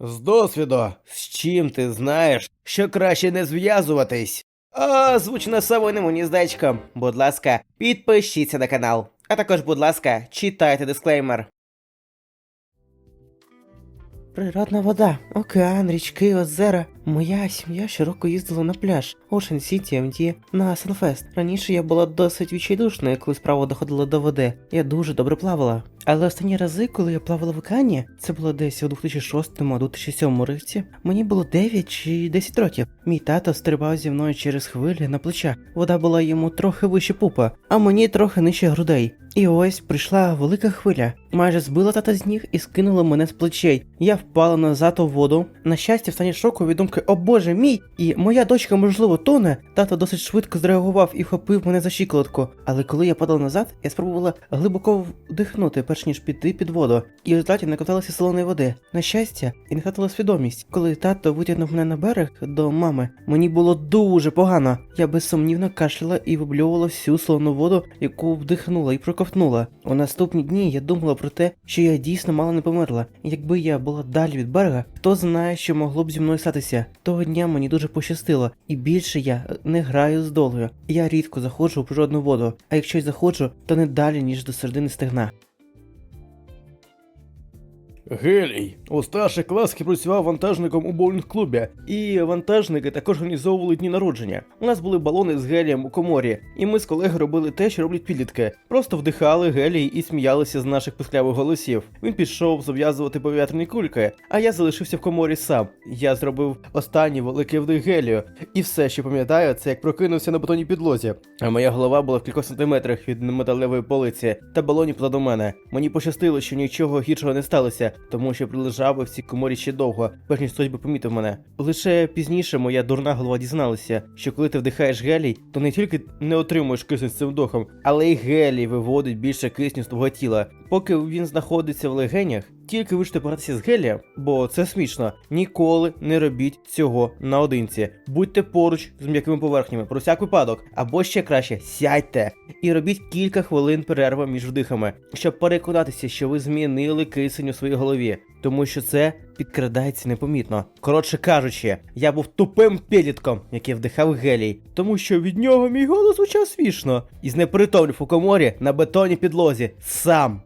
З досвіду, з чим ти знаєш, що краще не зв'язуватись? А звучно совойним гніздечком. Будь ласка, підпишіться на канал. А також, будь ласка, читайте дисклеймер. Природна вода, океан, річки, озера. Моя сім'я щороку їздила на пляж Ocean City MD на Sunfest. Раніше я була досить відчайдушною, коли справа доходила до води. Я дуже добре плавала. Але останні рази, коли я плавала в океані, це було десь у 2006-2007 році, мені було 9 чи 10 років. Мій тато стрибав зі мною через хвилі на плечах. Вода була йому трохи вище пупа, а мені трохи нижче грудей. І ось прийшла велика хвиля, майже збила тата з ніг і скинула мене з плечей. Я впала назад у воду. На щастя, в стані шоку від думки О боже мій! І моя дочка, можливо, тоне. Тато досить швидко зреагував і вхопив мене за щиколотку. Але коли я падала назад, я спробувала глибоко вдихнути, перш ніж піти під воду. І в результаті накоталася солоної води. На щастя, я не втратила свідомість. Коли тато витягнув мене на берег до мами, мені було дуже погано. Я безсумнівно кашляла і виблювала всю солону воду, яку вдихнула і проковтнула. У наступні дні я думала про те, що я дійсно мало не померла. Якби я була далі від берега, хто знає, що могло б зі мною статися. Того дня мені дуже пощастило, і більше я не граю з долею. Я рідко заходжу у природну воду, а якщо й заходжу, то не далі, ніж до середини стегна. Гелій. У старших класах працював вантажником у боулінг-клубі, і вантажники також організовували дні народження. У нас були балони з гелієм у коморі, і ми з колегою робили те, що роблять підлітки. Просто вдихали гелій і сміялися з наших писклявих голосів. Він пішов зав'язувати повітряні кульки, а я залишився в коморі сам. Я зробив останній великий вдих гелію, і все, що пам'ятаю, це як прокинувся на бетонній підлозі. А моя голова була в кількох сантиметрах від металевої полиці та балонів позаду мене. Мені пощастило, що нічого гіршого не сталося, тому що прилежав би в цій коморі ще довго, перш ніж хтось би помітив мене. Лише пізніше моя дурна голова дізналася, що коли ти вдихаєш гелій, то не тільки не отримуєш кисень з цим вдохом, але й гелій виводить більше кисню з твого тіла. Поки він знаходиться в легенях, тільки вичте поратися з гелієм, бо це смішно. Ніколи не робіть цього наодинці. Будьте поруч з м'якими поверхнями про всяк випадок, або ще краще сядьте і робіть кілька хвилин перерви між вдихами, щоб переконатися, що ви змінили кисень у своїй голові, тому що це підкрадається непомітно. Коротше кажучи, я був тупим підлітком, який вдихав гелій, тому що від нього мій голос звучав смішно і знепритомлював у коморі на бетонній підлозі сам.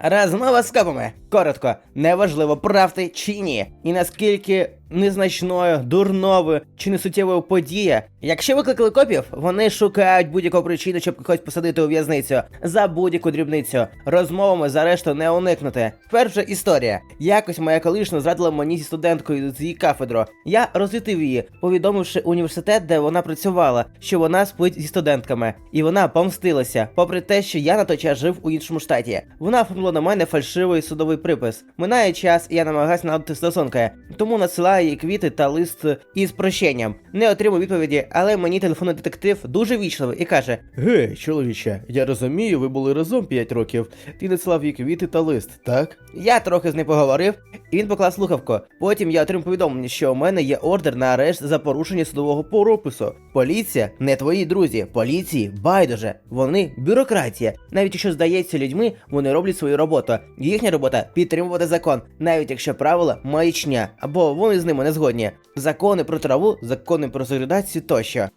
Розмова з копами. Коротко, неважливо, прав ти чи ні. І наскільки незначною, дурновою чи несуттєвою подія. Якщо викликали копів, вони шукають будь-яку причину, щоб когось посадити у в'язницю за будь-яку дрібницю. Розмовами за не уникнути. Перша історія. Якось моя колишня зрадила мені зі студенткою з її кафедру. Я розвітив її, повідомивши університет, де вона працювала, що вона спить зі студентками. І вона помстилася, попри те, що я на той час жив у іншому штаті. Вона оформила на мене фальшивий судовий припис. Минає час, і я намагаюся нагадати стосунки, тому надсилаю їй квіти та лист із прощенням. Не отримав відповіді, але мені телефонний детектив дуже вічливий і каже: Гей, чоловіче, я розумію, ви були разом 5 років. Ти надсилав їй квіти та лист, так? Я трохи з ним поговорив, і він поклав слухавку. Потім я отримав повідомлення, що у мене є ордер на арешт за порушення судового пропису. Поліція не твої друзі, поліції байдуже. Вони бюрократія. Навіть якщо здається людьми, вони роблять свою роботу. Їхня робота підтримувати закон, навіть якщо правила маячня, або вони з ними не згодні. Закони про траву, закони про сегрегацію тощо.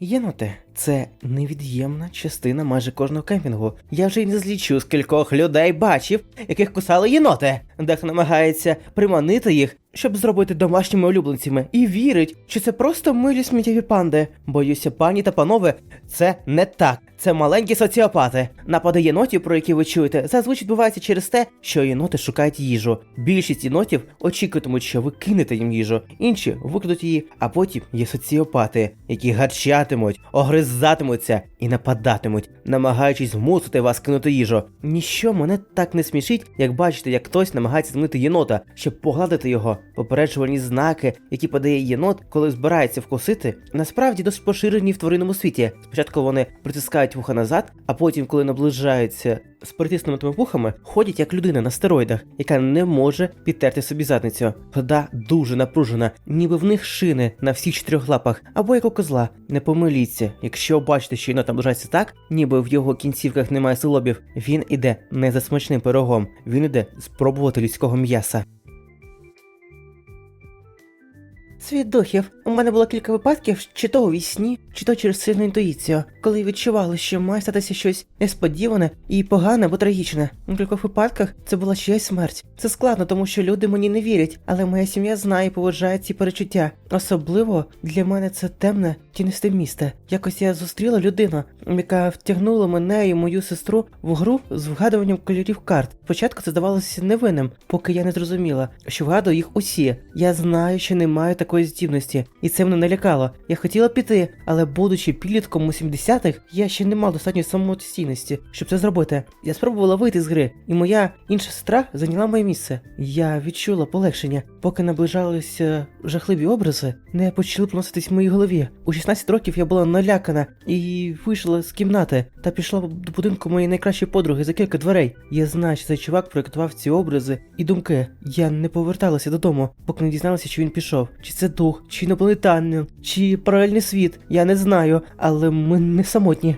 Єноти це невід'ємна частина майже кожного кемпінгу. Я вже й не злічу, скількох людей бачив, яких кусали єноти. Дехто намагається приманити їх, щоб зробити домашніми улюбленцями, і вірить, що це просто милі сміттєві панди. Боюся, пані та панове, це не так. Це маленькі соціопати. Напади єнотів, про які ви чуєте, зазвичай відбуваються через те, що єноти шукають їжу. Більшість єнотів очікуватимуть, що ви кинете їм їжу, інші викрадуть її, а потім є соціопати, які гарчатимуть, огризатимуться і нападатимуть, намагаючись змусити вас кинути їжу. Ніщо мене так не смішить, як бачите, як хтось намагається змити єнота, щоб погладити його. Попереджувальні знаки, які подає єнот, коли збирається вкусити, насправді досить поширені в тваринному світі. Спочатку вони притискають вуха назад, а потім, коли наближаються з притиснутими вухами ходять як людина на стероїдах, яка не може підтерти собі задницю. Вода дуже напружена, ніби в них шини на всіх чотирьох лапах, або як у козла. Не помиліться, якщо бачите, що єнот лежається так, ніби в його кінцівках немає силобів, він іде не за смачним пирогом, він іде спробувати людського м'яса. Світ духів. У мене було кілька випадків, чи то у вісні, чи то через сильну інтуїцію, коли відчували, що має статися щось несподіване і погане або трагічне. У кількох випадках це була чиясь смерть. Це складно, тому що люди мені не вірять, але моя сім'я знає і поважає ці перечуття. Особливо для мене це темне, тінисте місце. Якось я зустріла людину, яка втягнула мене і мою сестру в гру з вгадуванням кольорів карт. Спочатку це здавалося невинним, поки я не зрозуміла, що вгадую їх усі. Я знаю, що не маю такої здібності, і це мене налякало. Я хотіла піти, але будучи підлітком у 70-х, я ще не мав достатньої самостійності, щоб це зробити. Я спробувала вийти з гри, і моя інша сестра зайняла моє місце. Я відчула полегшення, поки наближалися жахливі образи, не почали проноситись в моїй голові. У 16 років я була налякана і вийшла з кімнати та пішла до будинку моєї найкращої подруги за кілька дверей. Я знаю, що цей чувак проєктував ці образи і думки. Я не поверталася додому, поки не дізналася, що він пішов. Чи це дух, чи інопланетянин, чи паралельний світ. Я не знаю, але ми не самотні.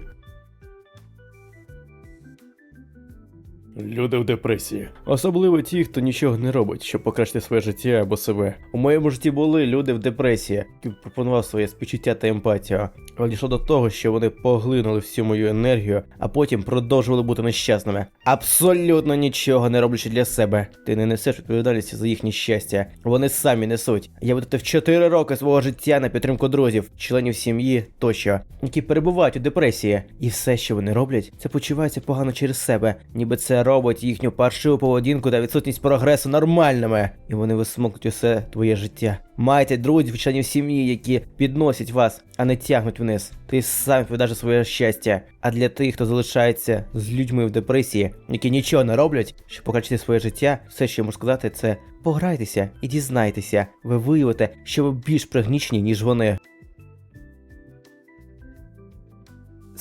Люди в депресії, особливо ті, хто нічого не робить, щоб покращити своє життя або себе. У моєму житті були люди в депресії, які пропонував своє співчуття та емпатію. Але дійшло до того, що вони поглинули всю мою енергію, а потім продовжували бути нещасними. Абсолютно нічого не роблячи для себе. Ти не несеш відповідальності за їхнє щастя. Вони самі несуть. Я витратив 4 роки свого життя на підтримку друзів, членів сім'ї тощо, які перебувають у депресії. І все, що вони роблять, це почуваються погано через себе, ніби це робить їхню паршиву поведінку та відсутність прогресу нормальними. І вони висмокнуть усе твоє життя. Майте друзів, членів сім'ї, які підносять вас, а не тягнуть вниз. Ти сам відповідаєш своє щастя. А для тих, хто залишається з людьми в депресії, які нічого не роблять, щоб покращити своє життя, все, що я можу сказати, це пограйтеся і дізнайтеся. Ви виявите, що ви більш пригнічені, ніж вони.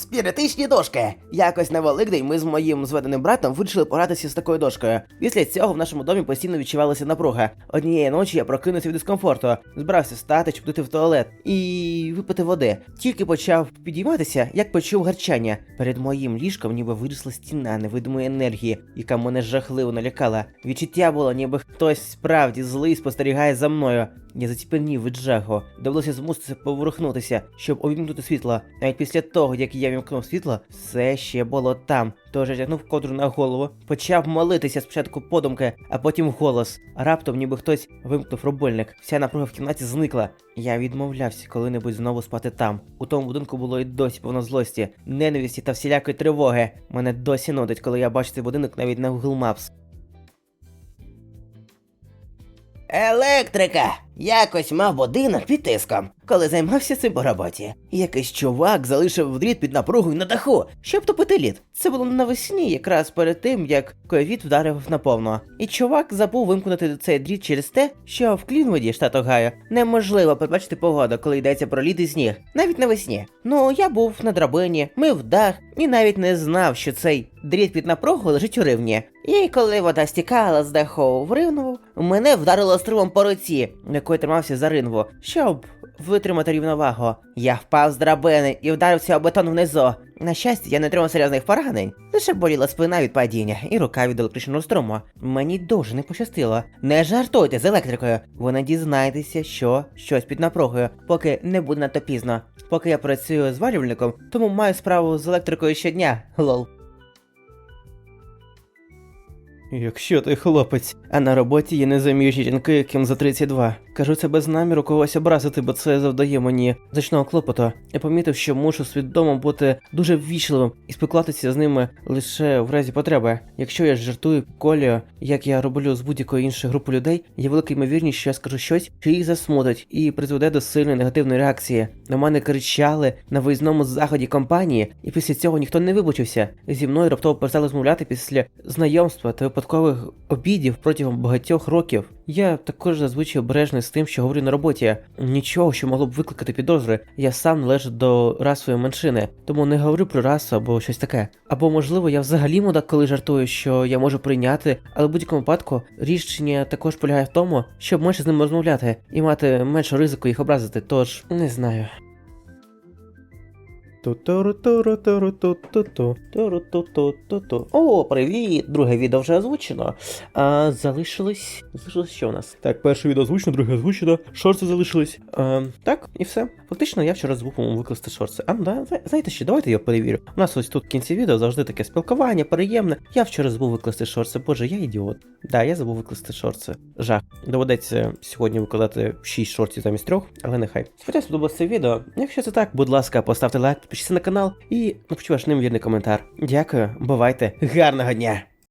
Спіритичні дошки. Якось на Великдень ми з моїм зведеним братом вирішили погратися з такою дошкою. Після цього в нашому домі постійно відчувалася напруга. Однієї ночі я прокинувся від дискомфорту, збирався встати, щоб піти в туалет і випити води. Тільки почав підійматися, як почув гарчання. Перед моїм ліжком ніби виросла стіна невидимої енергії, яка мене жахливо налякала. Відчуття було, ніби хтось справді злий спостерігає за мною. Я заціпенів від жаху. Довелося змуситися поворухнутися, щоб увімкнути світло. Навіть після того, як я вімкнув світло, все ще було там. Тож я тягнув кодру на голову, почав молитися спочатку подумки, а потім вголос. Раптом, ніби хтось вимкнув рубильник. Вся напруга в кімнаті зникла. Я відмовлявся коли-небудь знову спати там. У тому будинку було і досі повно злості, ненависті та всілякої тривоги. Мене досі нудить, коли я бачу цей будинок навіть на Google Maps. Електрика! Якось мав будинок під тиском, коли займався цим по роботі. Якийсь чувак залишив дріт під напругою на даху, щоб топити лід. Це було навесні, якраз перед тим, як ковід вдарив наповно. І чувак забув вимкнути цей дріт через те, що в Клінвуді, штат Огайо, неможливо побачити погоду, коли йдеться про лід і сніг, навіть навесні. Ну, я був на драбині, мив дах і навіть не знав, що цей дріт під напругою лежить у ривні. І коли вода стікала з даху в ринву, мене вдарило струмом по руці, якою тримався за ринву, щоб витримати рівновагу. Я впав з драбини і вдарився об бетон внизу. На щастя, я не отримав серйозних поранень. Лише боліла спина від падіння і рука від електричного струму. Мені дуже не пощастило. Не жартуйте з електрикою. Ви не дізнаєтеся, що щось під напругою, поки не буде надто пізно. Поки я працюю зварювальником, тому маю справу з електрикою щодня. Лол. Якщо ти хлопець, а на роботі є незаміжні жінки, яким за 32. Кажу це без наміру когось образити, бо це завдає мені значного клопоту. Я помітив, що мушу свідомо бути дуже ввічливим і спілкуватися з ними лише в разі потреби. Якщо я жартую колію, як я роблю з будь-якої іншої групи людей, є велика ймовірність, що я скажу щось, що їх засмутить і призведе до сильної негативної реакції. На мене кричали на виїзному заході компанії, і після цього ніхто не вибачився. Зі мною раптово перестали розмовляти після знайомства та випадкових обідів протягом багатьох років. Я також зазвичай обережний з тим, що говорю на роботі. Нічого, що могло б викликати підозри. Я сам належу до расової меншини, тому не говорю про расу або щось таке. Або можливо, я взагалі мудак, коли жартую, що я можу прийняти, але в будь-якому випадку рішення також полягає в тому, щоб менше з ними розмовляти і мати менше ризику їх образити. Тож не знаю. О, привіт! Друге відео вже озвучено. А, залишилось. Залишилось що у нас? Так, перше відео озвучено, друге озвучено, шорти залишились. А, так, і все. Фактично, я вчора по-моєму, викласти шорти. А, да, знаєте що, давайте я перевірю. У нас ось тут в кінці відео завжди таке спілкування, приємне. Я вчора забув викласти шорти. Боже, я ідіот. Да, я забув викласти шорти. Жах. Доведеться сьогодні викладати 6 шортів замість трьох, але нехай. Сподіваюсь, сподобалося це відео. Якщо це так, будь ласка, поставте лайк, підпишіться на канал і ваш неймовірний коментар. Дякую, бувайте, гарного дня!